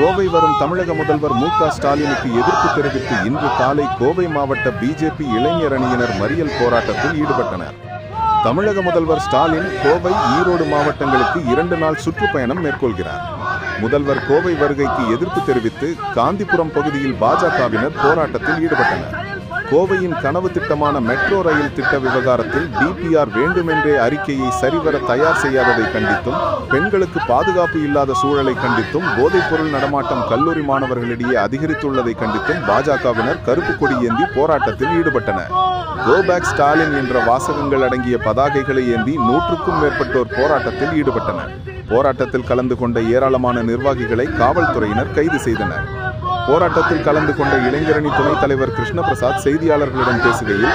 கோவை வரும் தமிழக முதல்வர் மு க ஸ்டாலினுக்கு எதிர்ப்பு தெரிவித்து இன்று காலை கோவை மாவட்ட பிஜேபி இளைஞர் அணியினர் மறியல் போராட்டத்தில் ஈடுபட்டனர். தமிழக முதல்வர் ஸ்டாலின் கோவை ஈரோடு மாவட்டங்களுக்கு இரண்டு நாள் சுற்றுப்பயணம் மேற்கொள்கிறார். முதல்வர் கோவை வருகைக்கு எதிர்ப்பு தெரிவித்து காந்திபுரம் பகுதியில் பாஜகவினர் போராட்டத்தில் ஈடுபட்டனர். கோவையின் கனவு திட்டமான மெட்ரோ ரயில் திட்ட விவகாரத்தில் டிபிஆர் வேண்டுமென்றே அறிக்கையை சரிவர தயார் செய்யாததை கண்டித்தும் பெண்களுக்கு பாதுகாப்பு இல்லாத சூழலை கண்டித்தும் போதைப்பொருள் நடமாட்டம் கல்லூரி மாணவர்களிடையே அதிகரித்துள்ளதை கண்டித்தும் பாஜகவினர் கருப்பு கொடி ஏந்தி போராட்டத்தில் ஈடுபட்டனர். கோபேக் ஸ்டாலின் என்ற வாசகங்கள் அடங்கிய பதாகைகளை ஏந்தி நூற்றுக்கும் மேற்பட்டோர் போராட்டத்தில் ஈடுபட்டனர். போராட்டத்தில் கலந்து கொண்ட ஏராளமான நிர்வாகிகளை காவல்துறையினர் கைது செய்தனர். போராட்டத்தில் கலந்து கொண்ட இளைஞரணி துணைத் தலைவர் கிருஷ்ணபிரசாத் செய்தியாளர்களிடம் பேசுகையில்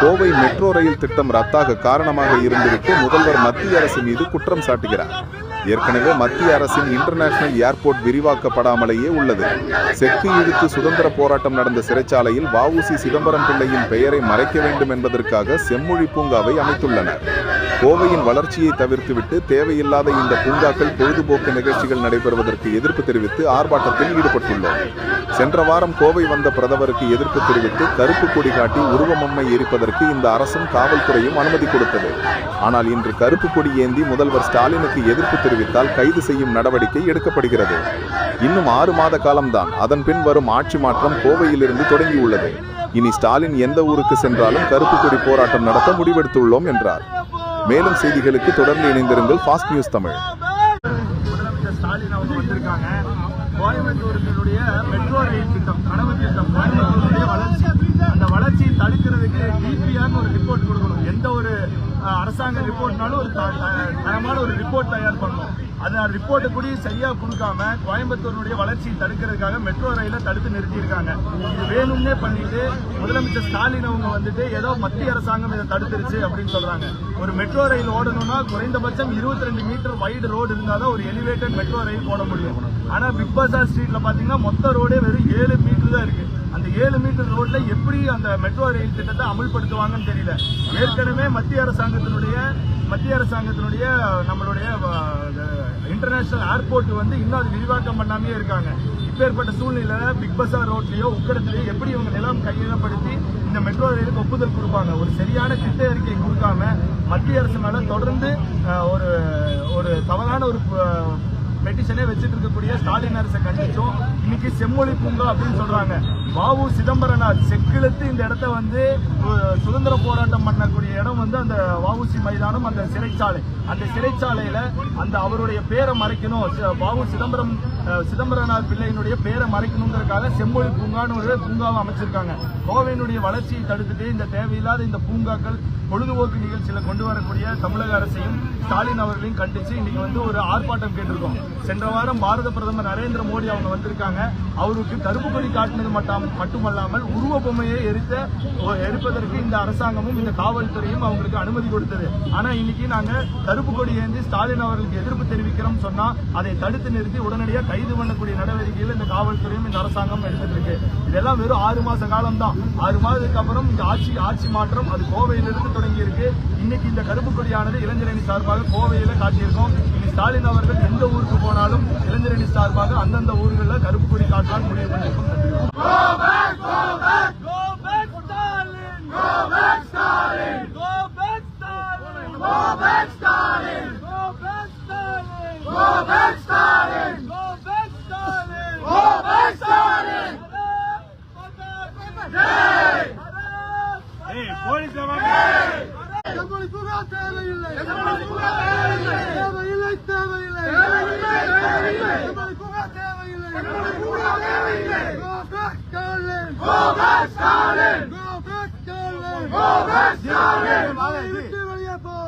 கோவை மெட்ரோ ரயில் திட்டம் ரத்தாக காரணமாக இருந்துவிட்டு முதல்வர் மத்திய அரசு மீது குற்றம் சாட்டுகிறார். ஏற்கனவே மத்திய அரசின் இன்டர்நேஷனல் ஏர்போர்ட் விரிவாக்கப்படாமலேயே உள்ளது. செக்கு இழுத்து சுதந்திர போராட்டம் நடந்த சிறைச்சாலையில் வஉசி சிதம்பரம் பிள்ளையின் பெயரை மறைக்க வேண்டும் என்பதற்காக செம்மொழி பூங்காவை அமைத்துள்ளனர். கோவையின் வளர்ச்சியை தவிர்த்துவிட்டு தேவையில்லாத இந்த பூங்காக்கள் பொழுதுபோக்கு நிகழ்ச்சிகள் நடைபெறுவதற்கு எதிர்ப்பு தெரிவித்து ஆர்ப்பாட்டத்தில் ஈடுபட்டுள்ளோம். சென்ற வாரம் கோவை வந்த பிரதமருக்கு எதிர்ப்பு தெரிவித்து கருப்பு கொடி காட்டி உருவமம்மை எரிப்பதற்கு இந்த அரசும் காவல்துறையும் அனுமதி கொடுத்தது. ஆனால் இன்று கருப்பு கொடி ஏந்தி முதல்வர் ஸ்டாலினுக்கு எதிர்ப்பு தெரிவித்தால் கைது செய்யும் நடவடிக்கை எடுக்கப்படுகிறது. இன்னும் ஆறு மாத காலம்தான். அதன் பின் வரும் ஆட்சி மாற்றம் கோவையிலிருந்து தொடங்கியுள்ளது. இனி ஸ்டாலின் எந்த ஊருக்கு சென்றாலும் கருப்பு கொடி போராட்டம் நடத்த முடிவெடுத்துள்ளோம் என்றார். மேலும் செய்திகளுக்கு தொடர்ந்து இணைந்திருங்கள் ஃபாஸ்ட் நியூஸ் தமிழ். முதலமைச்சர் ஸ்டாலின் அவங்க வந்திருக்காங்க. கோயம்புத்தூருடைய மெட்ரோ ரயில் திட்டம் கனவு திட்டம் கோயம்புத்தூருடைய வளர்ச்சி. அந்த வளர்ச்சியை தடுக்கிறதுக்கு டிபிஆர்னு ஒரு ரிப்போர்ட் கொடுக்கணும். எந்த ஒரு அரசாங்க ரிப்போர்ட்னாலும் ஒரு த- தரமான ஒரு ரிப்போர்ட் தயார் பண்ணணும். அது ரிப்போர்ட்டு கூட சரியா கொடுக்காம கோயம்புத்தூருடைய வளர்ச்சியை தடுக்கிறதுக்காக மெட்ரோ ரயிலை தடுத்து நிறுத்தியிருக்காங்க. இது வேணும்னே பண்ணிட்டு முதலமைச்சர் ஸ்டாலின் அவங்க வந்துட்டு ஏதோ மத்திய அரசாங்கம் இதை தடுத்துருச்சு அப்படின்னு சொல்றாங்க. ஒரு மெட்ரோ ரயில் ஓடணும்னா குறைந்தபட்சம் 22 ரெண்டு மீட்டர் வைடு ரோடு இருந்தாலும் ஒரு எலிவேட்டட் மெட்ரோ ரயில் போட முடியும். ஆனா பிக் பஜார் ஸ்ட்ரீட்ல பாத்தீங்கன்னா மொத்த ரோடே வெறும் ஏழு மீட்டர் தான் இருக்கு. அந்த ஏழு மீட்டர் ரோட்ல எப்படி அந்த மெட்ரோ ரயில் திட்டத்தை அமல்படுத்துவாங்கன்னு தெரியல. ஏற்கனவே மத்திய அரசாங்கத்தினுடைய மத்திய அரசாங்கத்தினுடைய நம்மளுடைய இன்டர்நேஷனல் ஏர்போர்ட் வந்து இன்னும் அது விரிவாக்கம் பண்ணாமே இருக்காங்க. இப்பேற்பட்ட சூழ்நிலையில பிக் பஸார் ரோட்லயோ உக்கடத்திலேயோ எப்படி இவங்க நிலம் கையகப்படுத்தி இந்த மெட்ரோ ரயிலுக்கு ஒப்புதல் கொடுப்பாங்க? ஒரு சரியான திட்ட அறிக்கை கொடுக்காம மத்திய அரசு மேல தொடர்ந்து ஒரு ஒரு தவறான ஒரு பெட்டிஷனே வச்சுட்டு இருக்கக்கூடிய ஸ்டாலின் அரசை கண்டிச்சும். இன்னைக்கு செம்மொழி பூங்கா அப்படின்னு சொல்றாங்க. பாபு சிதம்பரநாத் செக்கிழுத்து இந்த இடத்த வந்து சுதந்திர போராட்டம் பண்ணக்கூடிய இடம் வந்து அந்த வஉசி மைதானம் அந்த சிறைச்சாலை. அந்த சிறைச்சாலையில அந்த அவருடைய பேரை மறைக்கணும். சி- வாவு சிதம்பரம் சிதம்பரநாத் சிதம்பரனார் பிள்ளையினுடைய பேரை மறைக்கணுங்கிறதுக்காக செம்மொழி பூங்கான்னு ஒரு பூங்காவை அமைச்சிருக்காங்க. கோவையினுடைய வளர்ச்சியை தடுத்துட்டு இந்த தேவையில்லாத இந்த பூங்காக்கள் பொழுதுபோக்கு நிகழ்ச்சியில கொண்டு வரக்கூடிய தமிழக அரசையும் ஸ்டாலின் அவர்களையும் கண்டிச்சு இன்னைக்கு வந்து ஒரு ஆர்ப்பாட்டம் கேட்டிருக்கோம். சென்ற வாரம் பாரத பிரதமர் நரேந்திர மோடி அவங்க வந்திருக்காங்க. அவருக்கு கருப்பு கொடி காட்டினது மட்டும் மட்டுமல்லாமல் உருவ பொம்மையை எரித்த எரிப்பதற்கு இந்த அரசாங்கமும் இந்த காவல்துறையும் அவங்களுக்கு அனுமதி கொடுத்தது. ஆனா இன்னைக்கு நாங்க கருப்பு கொடி ஏந்தி ஸ்டாலின் அவர்களுக்கு எதிர்ப்பு தெரிவிக்கிறோம் சொன்னா அதை தடுத்து நிறுத்தி உடனடியாக கைது பண்ணக்கூடிய நடவடிக்கைகள் இந்த காவல்துறையும் இந்த அரசாங்கம் எடுத்துட்டு இருக்கு இதெல்லாம் வெறும் ஆறு மாச காலம் தான் ஆறு மாதத்துக்கு அப்புறம் இந்த ஆட்சி ஆட்சி மாற்றம் அது கோவையிலிருந்து தொடங்கி இருக்கு இன்னைக்கு இந்த கருப்பு கொடியானது இளைஞரணி சார்பாக கோவையில காட்டியிருக்கோம். இனி ஸ்டாலின் அவர்கள் எந்த ஊருக்கு போனாலும் இளைஞரணி சார்பாக அந்தந்த ஊர்களில் கருப்பு கொடி காட்டலாம் முடிவு பண்ணியிருக்கோம் Go back, Stalin! Go back, Stalin! Go back, Stalin!